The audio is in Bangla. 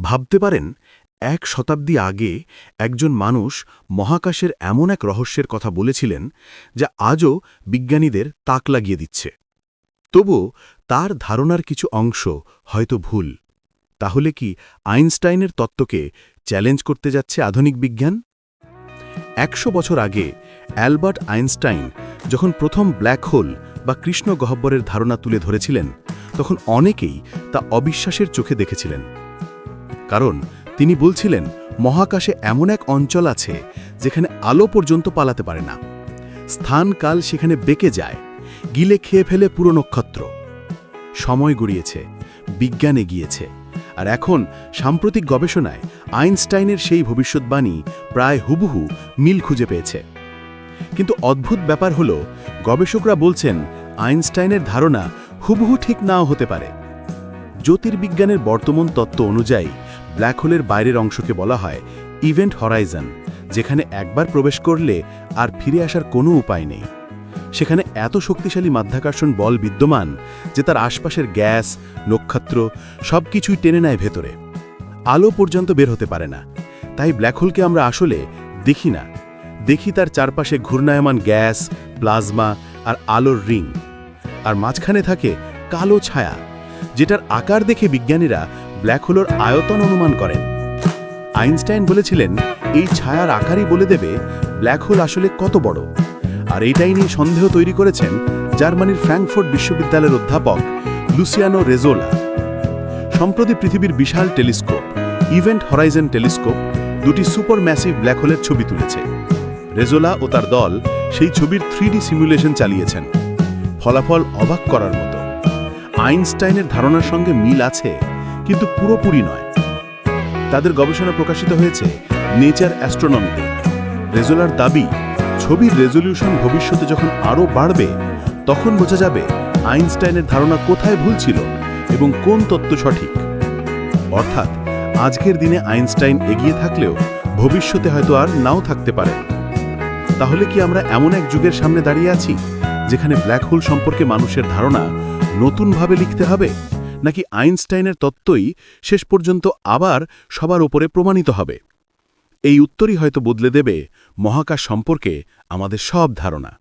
ভাবতে পারেন, এক শতাব্দী আগে একজন মানুষ মহাকাশের এমন এক রহস্যের কথা বলেছিলেন যা আজও বিজ্ঞানীদের তাক লাগিয়ে দিচ্ছে। তবুও তার ধারণার কিছু অংশ হয়তো ভুল। তাহলে কি আইনস্টাইনের তত্ত্বকে চ্যালেঞ্জ করতে যাচ্ছে আধুনিক বিজ্ঞান? একশো বছর আগে অ্যালবার্ট আইনস্টাইন যখন প্রথম ব্ল্যাক হোল বা কৃষ্ণ গহ্বরের ধারণা তুলে ধরেছিলেন, তখন অনেকেই তা অবিশ্বাসের চোখে দেখেছিলেন। কারণ তিনি বলছিলেন, মহাকাশে এমন এক অঞ্চল আছে যেখানে আলো পর্যন্ত পালাতে পারে না। স্থানকাল সেখানে বেঁকে যায়, গিলে খেয়ে ফেলে পুরো নক্ষত্র। সময় গড়িয়েছে, বিজ্ঞান এগিয়েছে, আর এখন সাম্প্রতিক গবেষণায় আইনস্টাইনের সেই ভবিষ্যৎবাণী প্রায় হুবহু মিল খুঁজে পেয়েছে। কিন্তু অদ্ভুত ব্যাপার হল, গবেষকরা বলছেন, আইনস্টাইনের ধারণা হুবহু ঠিক নাও হতে পারে। জ্যোতির্বিজ্ঞানের বর্তমান তত্ত্ব অনুযায়ী ব্ল্যাক হোলের বাইরের অংশকে বলা হয় ইভেন্ট হরাইজন, যেখানে একবার প্রবেশ করলে আর ফিরে আসার কোনো উপায় নেই। সেখানে এত শক্তিশালী মাধ্যাকর্ষণ বল বিদ্যমান যে তার আশপাশের গ্যাস, নক্ষত্র সব কিছুই টেনে নেয় ভেতরে। আলো পর্যন্ত বের হতে পারে না। তাই ব্ল্যাক হোলকে আমরা আসলে দেখি না। দেখি তার চারপাশে ঘূর্ণায়মান গ্যাস, প্লাজমা আর আলোর রিং। আর মাঝখানে থাকে কালো ছায়া। যেটার আকার দেখে বিজ্ঞানীরা ব্ল্যাক হোলের আয়তন অনুমান করেন। আইনস্টাইন বলেছিলেন, এই ছায়ার আকারই বলে দেবে ব্ল্যাক হোল আসলে কত বড়। আর এটাই নিয়ে সন্দেহ তৈরি করেছেন জার্মানির ফ্র্যাঙ্কফোর্ট বিশ্ববিদ্যালয়ের অধ্যাপক লুসিয়ানো রেজোলা। সম্প্রতি পৃথিবীর বিশাল টেলিস্কোপ, ইভেন্ট হরাইজেন টেলিস্কোপ, দুটি সুপার ম্যাসিভ ব্ল্যাক হোলের ছবি তুলেছে। রেজোলা ও তার দল সেই ছবির থ্রিডি সিমুলেশন চালিয়েছেন। ফলাফল অবাক করার মতো। আইনস্টাইনের ধারণার সঙ্গে মিল আছে, কিন্তু পুরোপুরি নয়। তাদের গবেষণা প্রকাশিত হয়েছে নেচার অ্যাস্ট্রোনমিতে। রেজোলার দাবি, ছবির রেজলিউশন ভবিষ্যতে যখন আরও বাড়বে, তখন বোঝা যাবে আইনস্টাইনের ধারণা কোথায় ভুল ছিল এবং কোন তত্ত্ব সঠিক। অর্থাৎ, আজকের দিনে আইনস্টাইন এগিয়ে থাকলেও ভবিষ্যতে হয়তো আর নাও থাকতে পারে। তাহলে কি আমরা এমন এক যুগের সামনে দাঁড়িয়ে আছি, যেখানে ব্ল্যাক হোল সম্পর্কে মানুষের ধারণা নতুনভাবে লিখতে হবে? নাকি আইনস্টাইনের তত্ত্বই শেষ পর্যন্ত আবার সবার উপরে প্রমাণিত হবে? এই উত্তরই হয়তো বদলে দেবে মহাকাশ সম্পর্কে আমাদের সব ধারণা।